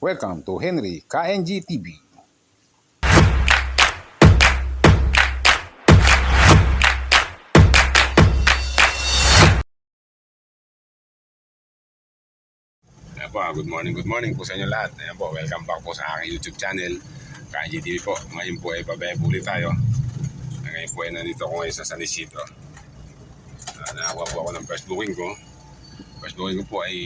Welcome to Henry KNG TV. Ayan po, ah, good morning, good morning po sa inyo lahat. Ayan po, welcome back po sa aking YouTube channel, KNG TV po. Ngayon po ay pabayag ulit tayo. Ngayon po ay nandito ako ngayon sa San Isidro. Uh, nakakuha po ako ng first booking ko. First booking ko po ay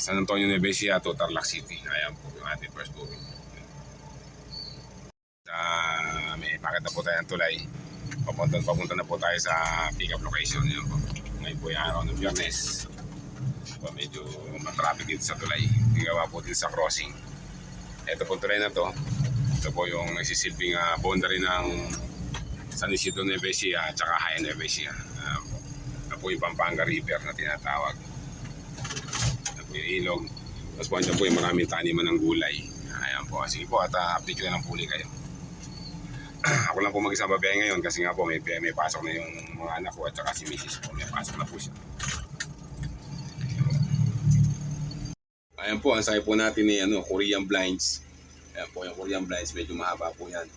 San Antonio Nueva Ecija to Tarlac City. Ayan po yung ating first booking. Uh, may pakita po tayo ng tulay. Papunta, papunta na po tayo sa pick-up location. Ayan po. Ngayon po yung araw ng biyernes. So, medyo matraffic dito sa tulay. Gawa po din sa crossing. Ito po tulay na to. Ito po yung nagsisilbing uh, boundary ng San Isidro Nueva Ecija at saka High. Ayan po. Ito po yung Pampanga River na tinatawag. Yung ilog. Tapos po andyan po yung maraming taniman ng gulay. Ayan po. Sige po at uh, update ko na lang po kayo. Ako lang po mag-isang babae ngayon kasi nga po may, may pasok na yung mga anak ko at saka si Mrs. po. May pasok na po siya. Ayan po, ang sabi po natin ni ano, Korean blinds. Ayan po, yung Korean blinds, medyo mahaba po yan.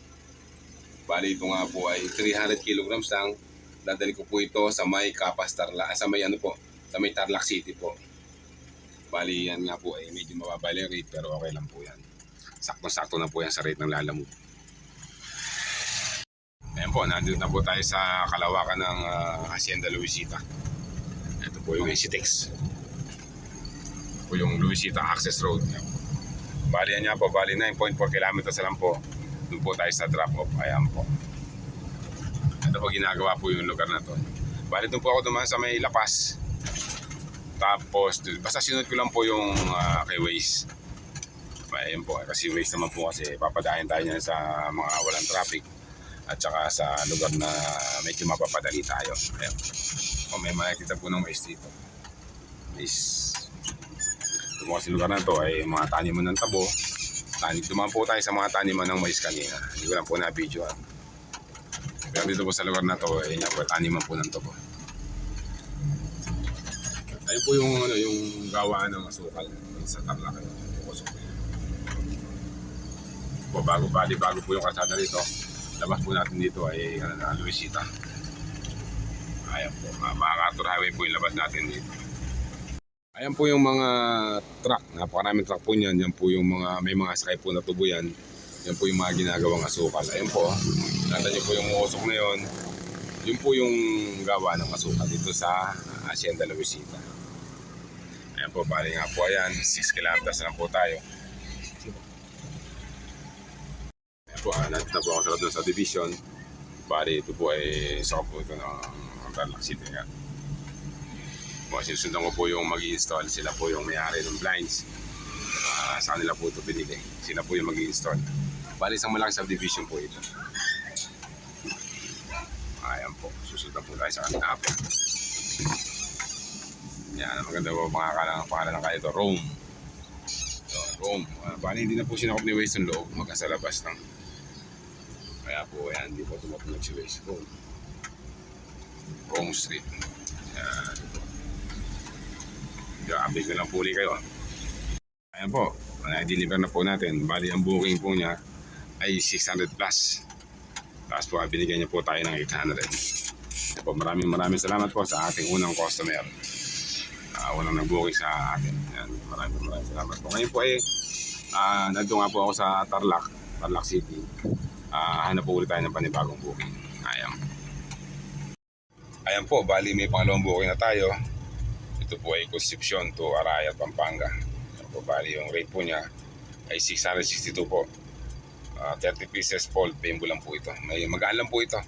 Bali ito nga po ay 300 kilograms lang. Dadali ko po ito sa may Kapas Tarlac, sa may ano po, sa may Tarlac City po. Bali yan nga po ay medyo mababa yung rate pero okay lang po yan. Sakto-sakto na po yan sa rate ng lalamove. Ayan po, nandito na po tayo sa kalawakan ng ah, Hacienda Luisita. Ito po yung Exitex. Ito yung Luisita Access Road. Ayan po. Bali yan nga po, bali 9.4 kilometers lang po. Doon po tayo sa drop-off. Ayan po. Ito po ginagawa po yung lugar na to. Bali doon po ako dumaan sa may lapas. Tapos, basta sinunod ko lang po yung ah, kay Waze. Ayan po, kasi Waze naman po kasi papadayan tayo niyan sa mga walang traffic at saka sa lugar na medyo mapapadali tayo. Ayan. O may makikita po ng mais dito. Mais. Ito po kasi lugar na to ay mga taniman ng tabo. Tani, dumaan po tayo sa mga taniman ng mais kanina. Hindi ko lang po na-video. ah. Pero dito po sa lugar na to, ay nga po, taniman po ng tabo. Ayun po yung, ano, yung gawaan ng asukal sa Tarlac. Po bago, bali, bago po yung kalsada rito labas po natin dito ay ano na Luisita. Ayan po, uh, Makatur Highway po yung labas natin dito. Ayan po yung mga truck, napakaraming truck po niyan. Yan po yung mga, may mga sakay po na tubo yan. Yan po yung mga ginagawang asukal. Ayan po, natan niyo po yung usok na yon. Yun po yung gawa ng asukal dito sa Hacienda Luisita. Ayan po, bali nga po ayan, 6 kilometers lang po tayo. po, ah, nandito na po ako sa loob ng subdivision. Bali, ito po ay sa po ito ng Tarlac City nga. Po, sinusundan ko po yung mag install Sila po yung may-ari ng blinds. Ah, sa kanila po ito binigay. Sila po yung mag install Bali, isang malaking subdivision po ito. Ayan po, susundan po tayo sa kanila po. Yan, maganda po mga pangalan, pangalan ng kaya ito, Rome. So, Rome. Uh, bali, hindi na po sinakop ni Waze ng loob, magka sa labas lang. Kaya po, ayan, hindi po tumutulog si Waze Rome. Rome Street. Ito. update ko lang po kayo. Ayan po, na-deliver na po natin. Bali, ang booking po niya ay 600 plus. Tapos po, binigyan niya po tayo ng 800. Ayan po, maraming maraming salamat po sa ating unang customer. Uh, unang nag-booking sa atin. Ayan, maraming maraming salamat po. Ngayon po ay, uh, nandun nga po ako sa Tarlac, Tarlac City. Ah, hanap po ulit tayo ng panibagong booking. Ayan. Ayan po, bali may pangalawang booking na tayo. Ito po ay Concepcion to Arayat, Pampanga. Ayan po, bali yung rate po niya ay 662 po. Ah, 30 pieces fold, bimbo lang po ito. May magaan lang po ito.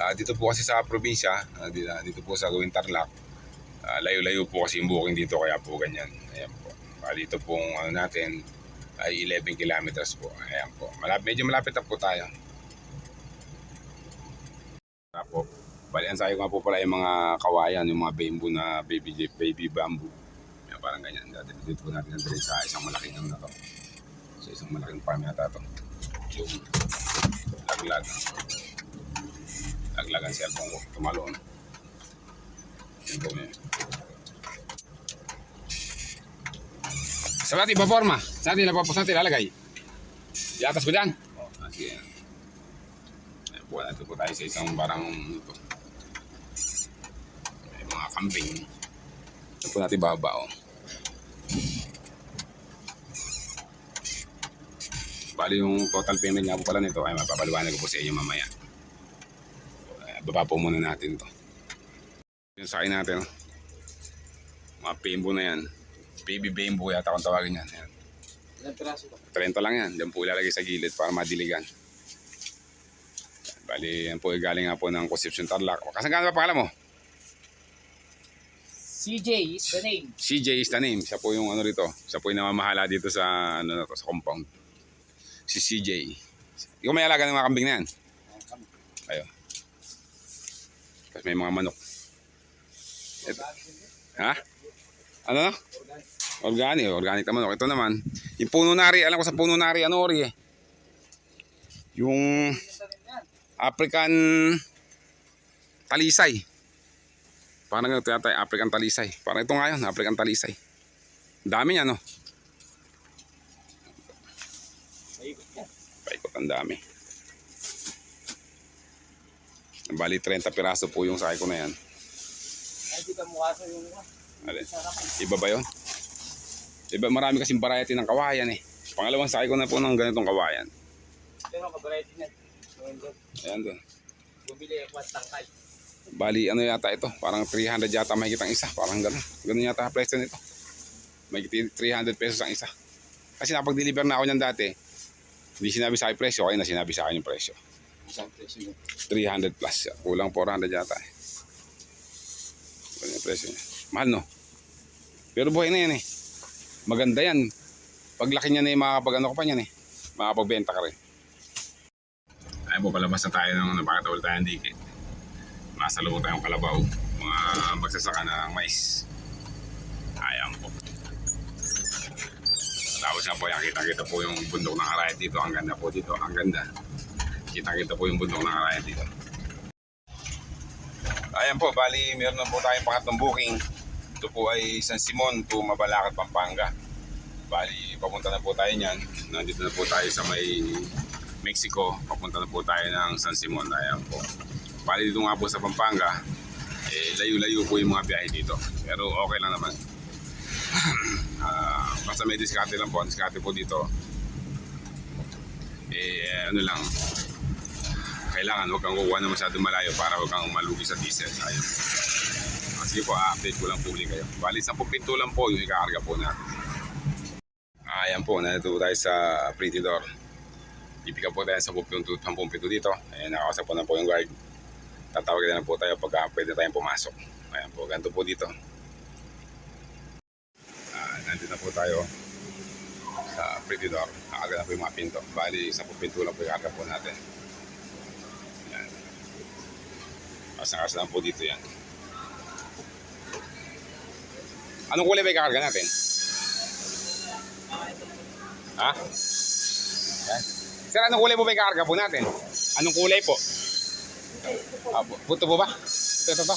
Ah, dito po kasi sa probinsya, dito, dito po sa gawin Tarlac, ah, layo-layo po kasi yung booking dito kaya po ganyan. Ayan po. Bali ito pong ano natin, ay 11 kilometers po. Ayan po. Malapit, medyo malapit na po tayo. Apo. Bali, ang sayo nga po pala yung mga kawayan, yung mga bamboo na baby baby bamboo. Yan, parang ganyan. Dito po natin nandali sa isang malaking ano na to. Sa isang malaking farm yata to. Yung laglag. Laglag ang cellphone ko. Tumalon. Sa natin, paporma. Sa natin, lapapos natin, lalagay. Iatas ko dyan. Ah, sige. Ayan po, natin po tayo sa isang barang ito. May mga kambing. Ito po natin baba, oh. Bali yung total payment nga po pala nito ay mapapaliwanag ko po sa inyo mamaya. Ay, baba po muna natin to. Yung sakin natin, oh. mga bimbo na yan. Baby bimbo yata kung tawagin yan. Ba? 30 lang yan. Diyan po ilalagay sa gilid para madiligan. Bali, yan po galing nga po ng Concepcion Tarlac. Kasi gano'n ba pangalan mo? CJ is the name. CJ is the name. Siya po yung ano rito. Siya po yung namamahala dito sa ano na to, sa compound. Si CJ. Ikaw may alaga ng mga kambing na yan. Ayo. Tapos may mga manok. Ito. Ha? Ano na? Organic. Organic na manok. Ito naman. Yung puno nari. Alam ko sa puno nari. Ano ori eh? Yung African talisay. Parang ito yata African talisay. Parang ito nga yun, African talisay. Dami niya, no? Paikot ang dami. Bali, 30 piraso po yung sako na yan. Ay, di ka mukha sa yung Alin? Iba ba yun? Iba, marami kasing variety ng kawayan eh. Pangalawang sako na po ng ganitong kawayan. Pero kabarete niyan. Ayan doon. Bumili ako at tangkay. Bali, ano yata ito? Parang 300 yata mahigit ang isa. Parang ganun. Ganun yata ang presyo nito. Mahigit 300 pesos ang isa. Kasi napag-deliver na ako niyan dati. Hindi sinabi sa akin presyo. Kaya na sinabi sa akin yung presyo. Isang presyo yun. 300 plus. Kulang 400 yata eh. Ganun yung presyo niya. Mahal no? Pero buhay na yan eh. Maganda yan. Paglaki niya na eh, makakapag ano ka pa niyan eh. Makakapagbenta ka rin. Ayun po, palabas na tayo ng napakatawal tayo ng dikit. Nasa loob tayong kalabaw. Mga magsasaka ng mais. Ayan po. Tapos nga po, yan, kita-kita po yung bundok ng Arayat dito. Ang ganda po dito. Ang ganda. Kita-kita po yung bundok ng Arayat dito. Ayan po, bali meron na po tayong pangatlong booking. Ito po ay San Simon to Mabalacat, Pampanga. Bali, papunta na po tayo niyan. Nandito na po tayo sa may Mexico. Papunta na po tayo ng San Simon. Ayan po. Bali dito nga po sa Pampanga, eh, layo-layo po yung mga biyahe dito. Pero okay lang naman. Ah, basta may diskarte lang po. Diskarte po dito, eh, ano lang, kailangan huwag kang kukuha na masyadong malayo para huwag kang malugi sa diesel. Ayun. Ah, Sige po, update ko lang po ulit kayo. Bali, 10 pinto lang po yung ikakarga po natin. Ayan po, nandito tayo sa. Pipick up po tayo sa 10 pinto, 10 pinto dito. Ayan, nakakasap po na po yung guard. Tatawag na po tayo pagka pwede tayong pumasok. Ayan po, ganito po dito. Ah, nandito na po tayo sa pretty door. Nakaga na po yung mga pinto. Bali, 10 pinto lang po yung po natin. Yan. Kasang-kasang lang po dito yan. Anong kulay ba ikakarga natin? Ha? Yan. Sir, anong kulay po ba ikakarga po natin? Anong kulay po? Ah, pu- puto po ba? Ito, ito, ito.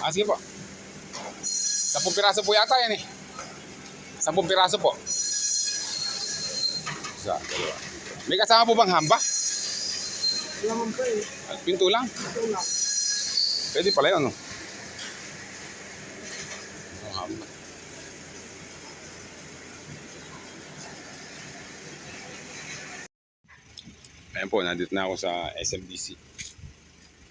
Ah, sige po. Sampung piraso po yata yan eh. Sampung piraso po. Isa, dalawa. May kasama po bang hamba? Naman pa eh. Pinto lang. Ito lang. Pwede pala yun, no? Ayan po, nandito na ako sa SMDC.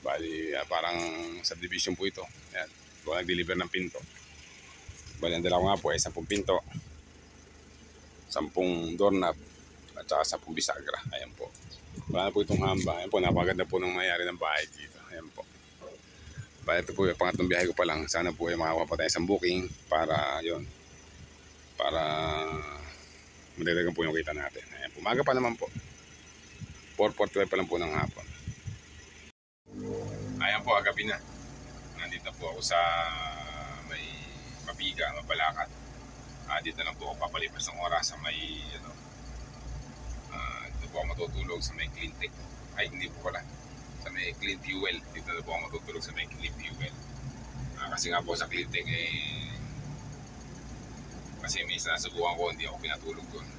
Bali, ah, parang subdivision po ito. Ayan, kung nag-deliver ng pinto. Bali, ang dala ko nga po ay 10 pinto, 10 doorknob, at saka 10 bisagra. Ayan po. Wala po itong hamba. Ayan po, napaganda po nung mayari ng bahay dito. Ayan po. Bali, ito po yung pangatlong biyahe ko pa lang. Sana po ay makakuha pa tayo isang booking para yon para madagdagan po yung kita natin. Ayan, pumaga pa naman po. 4.45 pa lang po ng hapon. Ayan po, agabi na. Nandito na po ako sa may mabiga, mabalakat. Ah, dito lang po ako papalipas ng oras sa may ano, po ako matutulog sa may clean tech. Ay, hindi po pala. Sa may clean fuel. Dito na po ako matutulog sa may clean fuel. Ah, kasi nga po sa clean tech eh, Kasi may nasubukan ko, hindi ako pinatulog doon.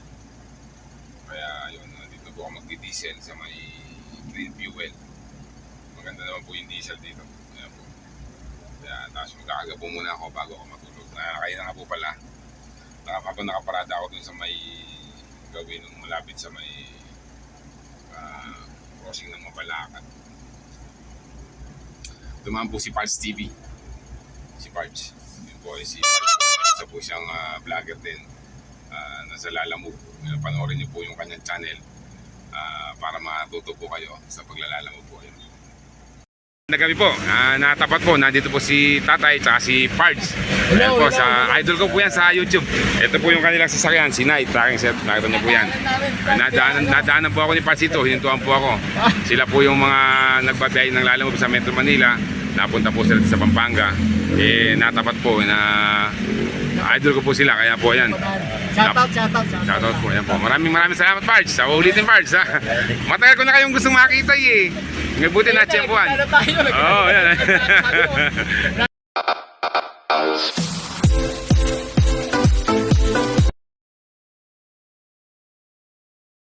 Kaya yun, dito po ako magdi-diesel sa may green fuel. Maganda naman po yung diesel dito. Ayan po. Kaya tapos magkakaga po muna ako bago ako matulog. Nakakaya na nga po pala. Naka- Habang nakaparada ako dun sa may gawin nung malapit sa may crossing ng Mapalakat. Dumaan po si Parts TV. Si Parts. Yun po ay si Parts. Isa po siyang ah, vlogger din. Ah, nasa Lalamove. Uh, panoorin niyo po yung kanyang channel ah, para matuto po kayo sa paglalalamove po. Yun. Nagabi po, ah, natapat po, nandito po si Tatay at si Pards. Ayan po, sa idol ko po yan sa YouTube. Ito po yung kanilang sasakyan, si Night, tracking set, nakita niyo po yan. Nadaanan, nadaanan po ako ni Pards ito, hinintuan po ako. Sila po yung mga nagbabiyahe ng lalamove sa Metro Manila. Napunta po sila sa Pampanga. Eh, natapat po na idol ko po sila, kaya po yan. Shout out, shout out, shout out. Shoutout po, yan po. Maraming maraming salamat, Pards. Sa ulitin, Pards, ha. Matagal ko na kayong gustong makita, eh. Ngayon buti na tiyempuan. Oo, oh, yan.